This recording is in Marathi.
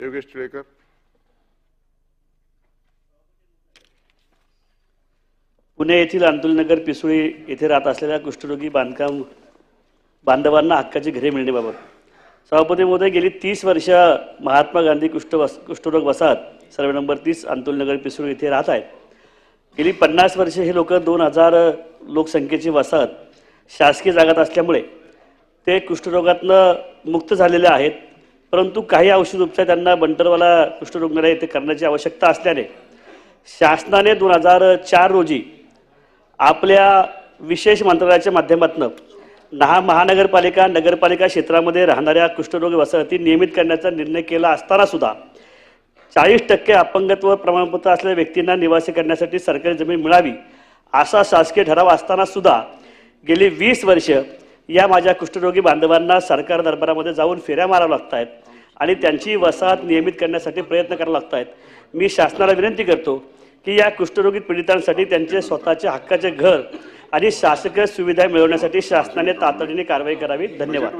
योगेश टिळेकर पुणे येथील अंतुलनगर पिसुळी येथे राहत असलेल्या कुष्ठरोगी बांधकाम बांधवांना हक्काची घरे मिळण्याबाबत. सभापती महोदय गेली तीस वर्ष महात्मा गांधी कुष्ठ वस कुष्ठरोग वसाहत सर्वे नंबर तीस अंतुलनगर पिसुळी येथे राहत आहेत. गेली पन्नास वर्षे हे लोक दोन हजार लोकसंख्येची वसाहत शासकीय जागात असल्यामुळे ते कुष्ठरोगातनं मुक्त झालेले आहेत. परंतु काही औषध उपचार त्यांना बंटरवाला कुष्ठरुग्णालय येथे करण्याची आवश्यकता असल्याने शासनाने दोन हजार चार रोजी आपल्या विशेष मंत्रालयाच्या माध्यमातून नहा महानगरपालिका नगरपालिका क्षेत्रामध्ये राहणाऱ्या कुष्ठरोग वसाहती नियमित करण्याचा निर्णय केला असताना सुद्धा चाळीस टक्के अपंगत्व प्रमाणपत्र असलेल्या व्यक्तींना निवासी करण्यासाठी सरकारी जमीन मिळावी असा शासकीय ठराव असताना सुद्धा गेली वीस वर्ष या माझ्या कुष्ठरोगी बांधवांना सरकार दरबारामध्ये जाऊन फेऱ्या माराव्या लागत आहेत आणि त्यांची वसाहत नियमित करण्यासाठी प्रयत्न करावं लागत आहेत मी शासनाला विनंती करतो की या कुष्ठरोगी पीडितांसाठी त्यांचे स्वतःचे हक्काचे घर आणि शासकीय सुविधा मिळवण्यासाठी शासनाने तातडीने कारवाई करावी. धन्यवाद.